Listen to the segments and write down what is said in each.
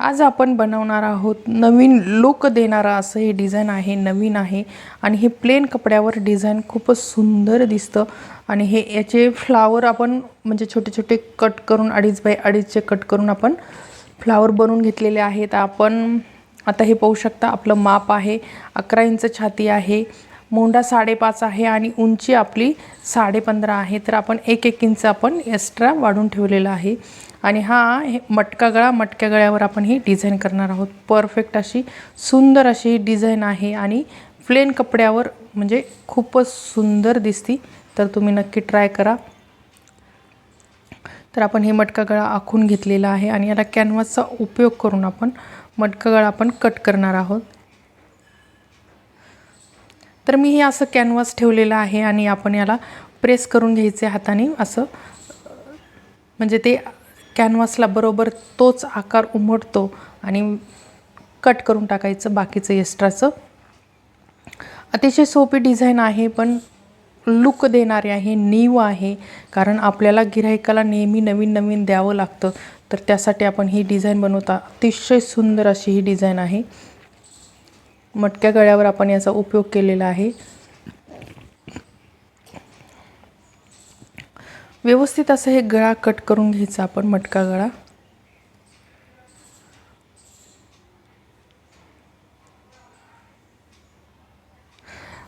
आज आपण बनवणार आहोत नवीन लुक देणारा असं हे डिझाईन आहे नवीन आहे. आणि हे प्लेन कपड्यावर डिझाईन खूपच सुंदर दिसतं. आणि हे याचे फ्लावर आपण म्हणजे छोटे छोटे कट करून अडीच बाय अडीचचे कट करून आपण फ्लावर बनवून घेतलेले आहेत. आपण आता हे पाहू शकता आपलं माप आहे. अकरा इंच छाती आहे. मोंडा साडेपाच आहे आणि उंची आपली साडेपंधरा आहे. तर आपण एक एक इंच आपण एक्स्ट्रा वाढून ठेवलेला आहे. आणि हा हे मटका गळा मटक्या गळ्यावर आपण ही डिझाईन करणार आहोत. परफेक्ट अशी सुंदर अशी ही डिझाईन आहे आणि प्लेन कपड्यावर म्हणजे खूपच सुंदर दिसती. तर तुम्ही नक्की ट्राय करा. तर आपण हे मटका गळा आखून घेतलेला आहे आणि याला कॅनव्हासचा उपयोग करून आपण मटका गळा आपण कट करणार आहोत. तर मी हे असं कॅनव्हास ठेवलेलं आहे आणि आपण याला प्रेस करून घ्यायचे हाताने असं म्हणजे ते कॅनव्हासला बरोबर तोच आकार उमटतो आणि कट करून टाकायचं बाकीचं एक्स्ट्राचं अतिशय सोपी डिझाईन आहे पण लुक देणारे आहे नीव आहे कारण आपल्याला गिराहिकाला नेहमी नवीन नवीन द्यावं लागतं. तर त्यासाठी आपण ही डिझाईन बनवता. अतिशय सुंदर अशी ही डिझाईन आहे. मटक्या गळ्यावर आपण याचा उपयोग केलेला आहे. व्यवस्थित असं हे गळा कट करून घ्यायचा आपण मटका गळा.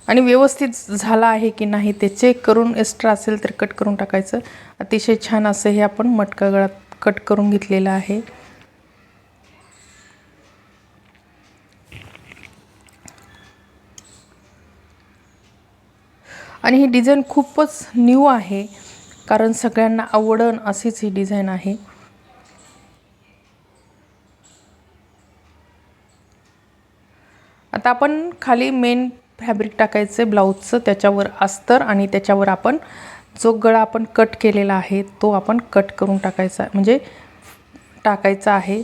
आणि व्यवस्थित झाला आहे की नाही ते चेक करून एक्स्ट्रा असेल तर कट करून टाकायचं. अतिशय छान असं हे आपण मटका गळा कट करून घेतलेलं आहे. आणि ही डिझाईन खूपच न्यू आहे. कारण सगळ्यांना आवडन अशीच ही डिझाईन आहे. आता आपण खाली मेन फॅब्रिक टाकायचं ब्लाऊजचं त्याच्यावर अस्तर आणि त्याच्यावर आपण जो गळा आपण कट केलेला आहे तो आपण कट करून टाकायचा म्हणजे टाकायचा आहे.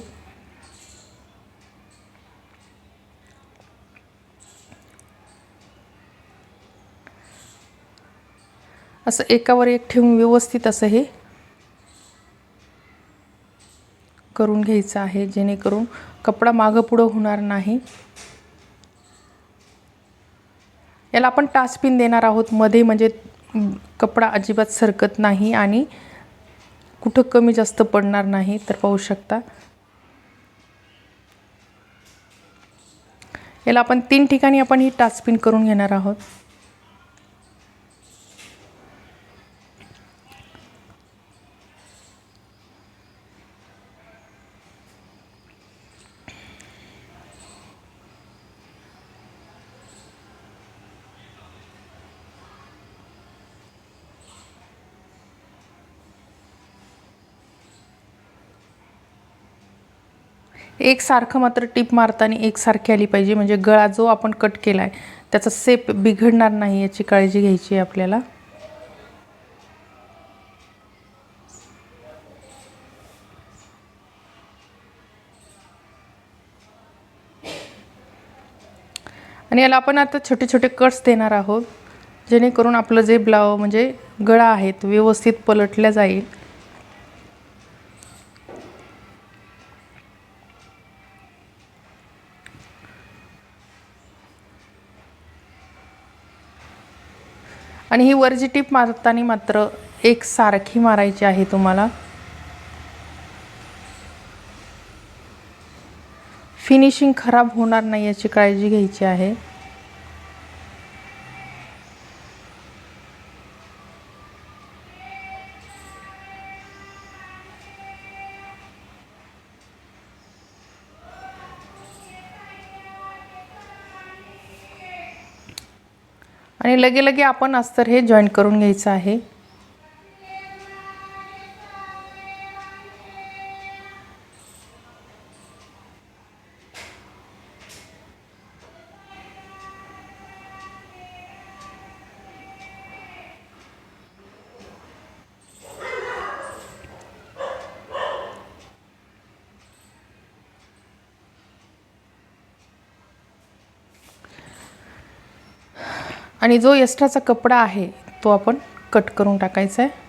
असं एकावर एक ठेवून व्यवस्थित असं हे करून घ्यायचं आहे जेणेकरून कपडा मागं पुढं होणार नाही. याला आपण टाचपिन देणार आहोत. मध्ये म्हणजे कपडा अजिबात सरकत नाही आणि कुठं कमी जास्त पडणार नाही तर पाहू शकता. याला आपण तीन ठिकाणी आपण ही टाचपिन करून घेणार आहोत. एकसारखं मात्र टीप मारताना एकसारखी आली पाहिजे. म्हणजे गळा जो आपण कट केला आहे त्याचा सेप बिघडणार नाही याची काळजी घ्यायची आहे आपल्याला. आणि याला आपण आता छोटे छोटे कट्स देणार आहोत. जेणेकरून आपलं जे ब्लाव म्हणजे गळा आहेत व्यवस्थित पलटल्या जाईल. आणि ही वरची टीप मारताना मात्र एक सारखी मारायची आहे तुम्हाला. फिनिशिंग खराब होणार नाही याची काळजी घ्यायची आहे. आणि लगे लगे आपण अस्तर हे जॉईन करून घ्यायचं आहे. आणि जो यष्टाचा कपडा आहे तो आपण कट करून टाकायचा आहे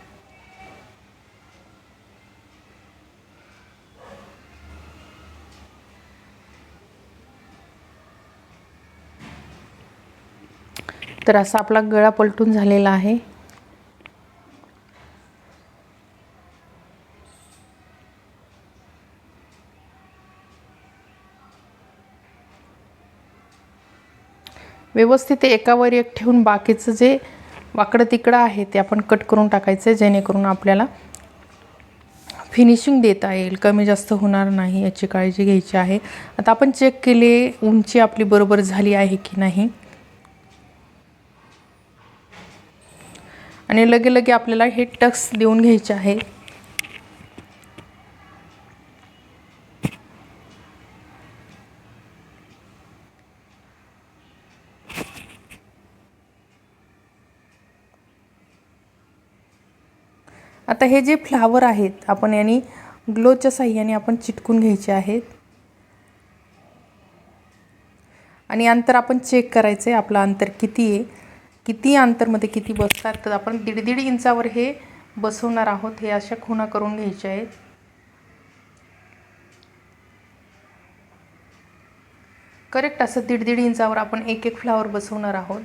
तर असा आपला गळा पलटून झालेला आहे. व्यवस्थित ते एकावर एक ठेवून बाकीचं जे वाकडं तिकडं आहे ते आपण कट करून टाकायचं आहे जेणेकरून आपल्याला फिनिशिंग देता येईल. कमी जास्त होणार नाही याची काळजी घ्यायची आहे. आता आपण चेक केले उंची आपली बरोबर झाली आहे की नाही. आणि लगे लगे आपल्याला हे टक्स देऊन घ्यायचे आहे. आता हे जे फ्लावर आहेत आपण यांनी ग्लोच्या साह्याने आपण चिटकून घ्यायचे आहेत. आणि अंतर आपण चेक करायचं आहे आपलं अंतर किती आहे. किती अंतरमध्ये किती बसतात तर आपण दीड दीड इंचावर हे बसवणार आहोत हे अशा खुणा करून घ्यायच्या आहेत. करेक्ट असं दीड दीड इंचावर आपण एक एक फ्लावर बसवणार आहोत.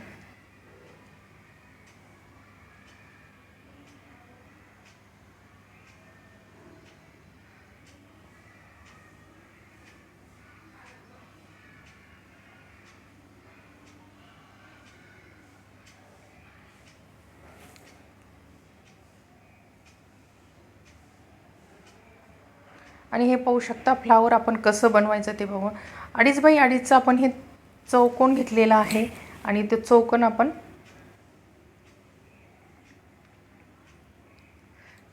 आणि हे पाहू शकता फ्लावर आपण कसं बनवायचं ते बघू अडीच बाई अडीचचं आपण हे चौकोन घेतलेलं आहे आणि ते चौकोन आपण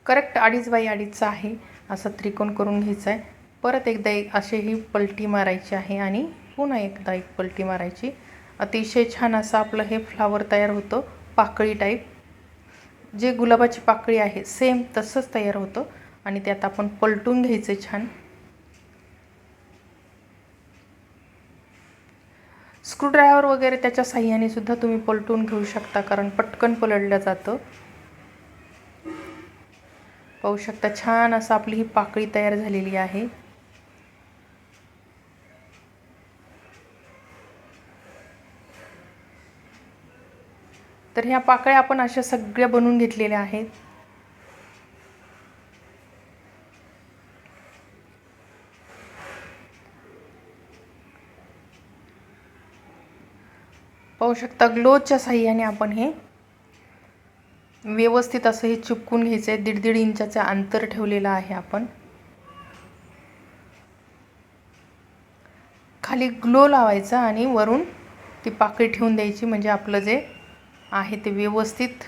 करेक्ट अडीच बाई अडीचचं आहे असं त्रिकोण करून घ्यायचं आहे. परत एकदा एक अशी ही पलटी मारायची आहे आणि पुन्हा एकदा एक पलटी मारायची. अतिशय छान असं आपलं हे फ्लावर तयार होतं पाकळी टाईप जे गुलाबाची पाकळी आहे सेम तसंच तयार होतं. आणि त्यात आपण पलटून घ्यायचं छान. स्क्रूड्रायव्हर वगैरे त्याच्या साह्याने सुद्धा तुम्ही पलटून घेऊ शकता कारण पटकन पलटलं जातं. पाहू शकता छान असं आपली ही पाकळी तयार झालेली आहे. तर ह्या पाकळ्या आपण अशा सगळ्या बनवून घेतलेल्या आहेत. पाहू शकता ग्लोच्या साह्याने आपण हे व्यवस्थित असं हे चिपकून घ्यायचं आहे दीड दीड इंचाचं अंतर ठेवलेलं आहे आपण. खाली ग्लो लावायचा आणि वरून ती पाकळी ठेवून द्यायची. म्हणजे आपलं जे आहे ते व्यवस्थित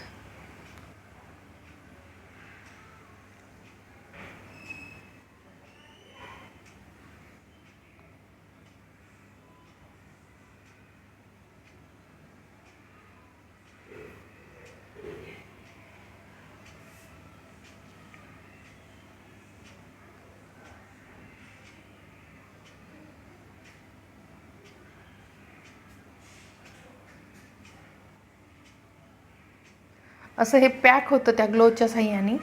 असं हे पॅक होतं त्या ग्लोच्या साह्याने.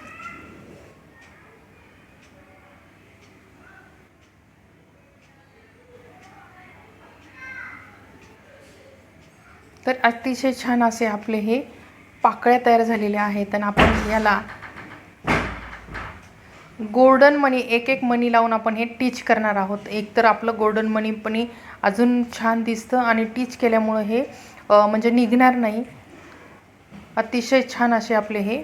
तर अतिशय छान असे आपले हे पाकळ्या तयार झालेल्या आहेत आणि आपण याला गोल्डन मनी एक एक मनी लावून आपण हे टीच करणार आहोत. एक तर आपलं गोल्डन मनी पण अजून छान दिसतं आणि टीच केल्यामुळं हे म्हणजे निघणार नाही. अतिशय छान असे आपले हे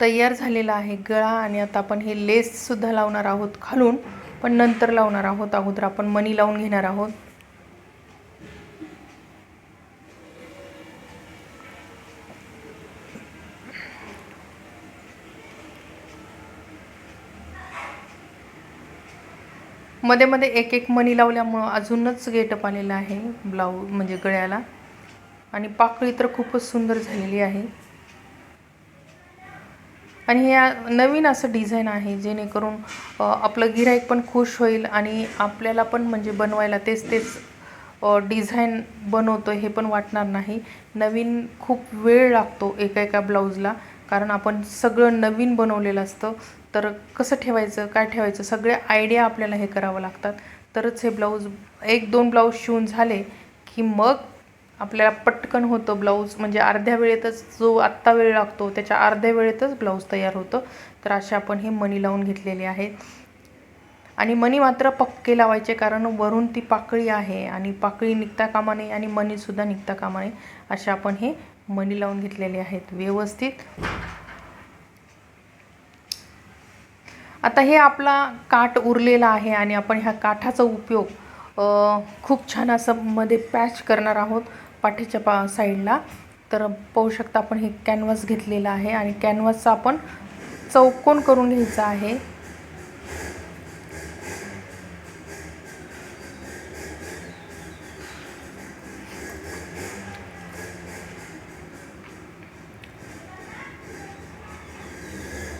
तयार झालेलं आहे गळा आणि आता आपण हे लेससुद्धा लावणार आहोत खालून पण नंतर लावणार आहोत अगोदर आपण मनी लावून घेणार आहोत. मध्ये मध्ये एक एक मणी लावल्यामुळं अजूनच गेटअप आलेलं आहे ब्लाऊज म्हणजे गळ्याला. आणि पाकळी तर खूपच सुंदर झालेली आहे. आणि हे नवीन असं डिझाईन आहे जेणेकरून आपलं गिराईक पण खुश होईल आणि आपल्याला पण म्हणजे बनवायला तेच तेच डिझाईन बनवतो हे पण वाटणार नाही. नवीन खूप वेळ लागतो एका एका ब्लाऊजला कारण आपण सगळं नवीन बनवलेलं असतं. तर कसं ठेवायचं काय ठेवायचं सगळे आयडिया आपल्याला हे करावं लागतात. तरच हे ब्लाऊज एक दोन ब्लाऊज शिवून झाले की मग आपल्याला पटकन होतं ब्लाऊज. म्हणजे अर्ध्या वेळेतच जो आत्ता वेळ लागतो त्याच्या अर्ध्या वेळेतच ब्लाऊज तयार होतं. तर असे आपण हे मणी लावून घेतलेले आहेत आणि मणी मात्र पक्के लावायचे कारण वरून ती पाकळी आहे आणि पाकळी निघता कामा नये आणि मणीसुद्धा निघता कामा नये असे आपण हे मणी लावून घेतलेले आहेत. व्यवस्थित. आता हे आपला काठ उरलेला आहे आणि आपण ह्या काठाचा उपयोग खूप छान असं मध्ये पॅच करणार आहोत. पाठीच्या पा साईडला. तर पाहू शकता आपण हे कॅनव्हास घेतलेलं आहे आणि कॅनव्हासचा आपण चौकोन करून घ्यायचा आहे.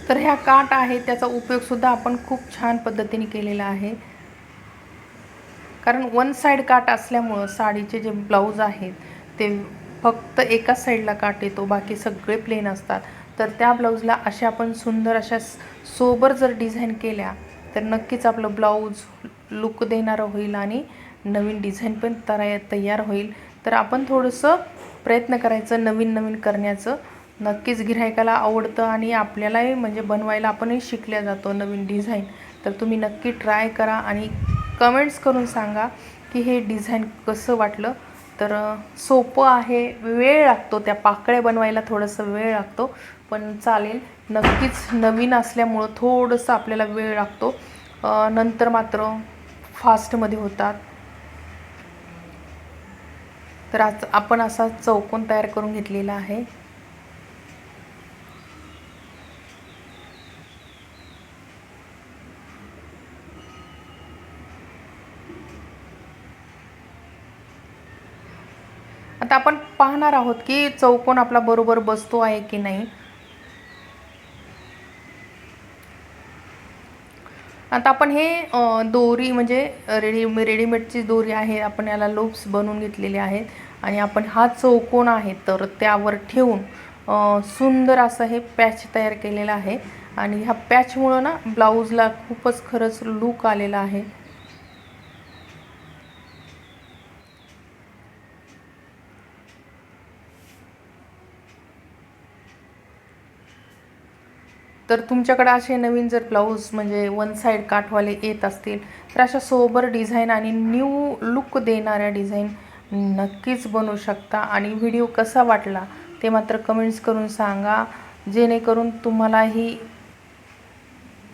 तर ह्या काठ आहे त्याचा उपयोगसुद्धा आपण खूप छान पद्धतीने केलेला आहे. कारण वन साईड काठ असल्यामुळं साडीचे जे ब्लाऊज आहेत ते फक्त एकाच साईडला काठ येतो बाकी सगळे प्लेन असतात. तर त्या ब्लाऊजला अशा आपण सुंदर अशा सोबर जर डिझाईन केल्या तर नक्कीच आपलं ब्लाऊज लुक देणारं होईल आणि नवीन डिझाईन पण तरा तयार होईल. तर आपण थोडंसं प्रयत्न करायचं नवीन नवीन करण्याचं. नक्कीच गिऱ्हाईकाला आवडतं आणि आपल्यालाही म्हणजे बनवायला आपणही शिकल्या जातो नवीन डिझाईन तर तुम्ही नक्की ट्राय करा आणि कमेंट्स करून सांगा की हे डिझाईन कसं वाटलं. तर सोपं आहे वेळ लागतो त्या पाकळ्या बनवायला थोडंसं वेळ लागतो. पण चालेल नक्कीच नवीन असल्यामुळं थोडंसं आपल्याला वेळ लागतो. नंतर मात्र फास्टमध्ये होतात. तर आज आपण असा चौकोन तयार करून घेतलेला आहे आता आपण पाहणार आहोत की चौकोन आपला बरोबर बसतो आहे की नाही. आता आपण हे दोरी म्हणजे रेडी रेडीमेडची दोरी आहे आपण याला लूप्स बनवून घेतलेले आहेत. आणि आपण हा चौकोन आहे तर त्यावर ठेवून सुंदर असं हे पॅच तयार केलेलं आहे. आणि ह्या पॅचमुळं ना ब्लाऊजला खूपच खरंच लूक आलेला आहे. तर तुमच्याकडे असे नवीन जर ब्लाऊज म्हणजे वन साईड काठवाले येत असतील तर अशा सोबर डिझाईन आणि न्यू लुक देणाऱ्या डिझाईन नक्कीच बनवू शकता. आणि व्हिडिओ कसा वाटला ते मात्र कमेंट्स करून सांगा. जेणेकरून तुम्हालाही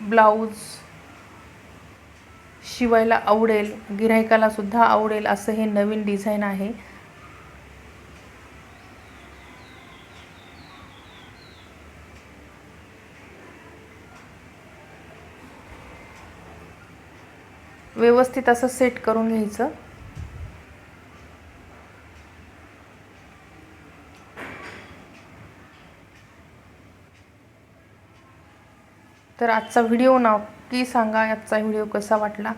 ब्लाऊज शिवायला आवडेल गिऱ्हाईकाला सुद्धा आवडेल असं हे नवीन डिझाईन आहे. व्यवस्थित असं सेट करून घ्यायचं. तर आजचा व्हिडिओ नक्की सांगा आजचा व्हिडिओ कसा वाटला?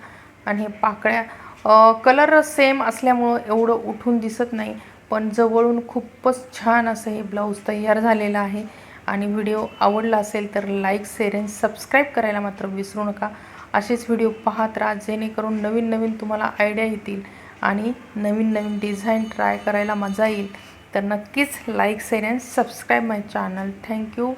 आणि हे पाकळ्या कलर सेम असल्यामुळं एवढं उठून दिसत नाही पण जवळून खूपच छान असं हे ब्लाऊज तयार झालेलं आहे. आणि व्हिडिओ आवडला असेल तर लाईक शेअर अँड सबस्क्राईब करायला मात्र विसरू नका. असेच व्हिडिओ पाहत राहा जेणेकरून नवीन नवीन तुम्हाला आयडिया येतील आणि नवीन नवीन डिझाईन ट्राय करायला मजा येईल. तर नक्कीच लाईक शेअर आणि subscribe my channel thank you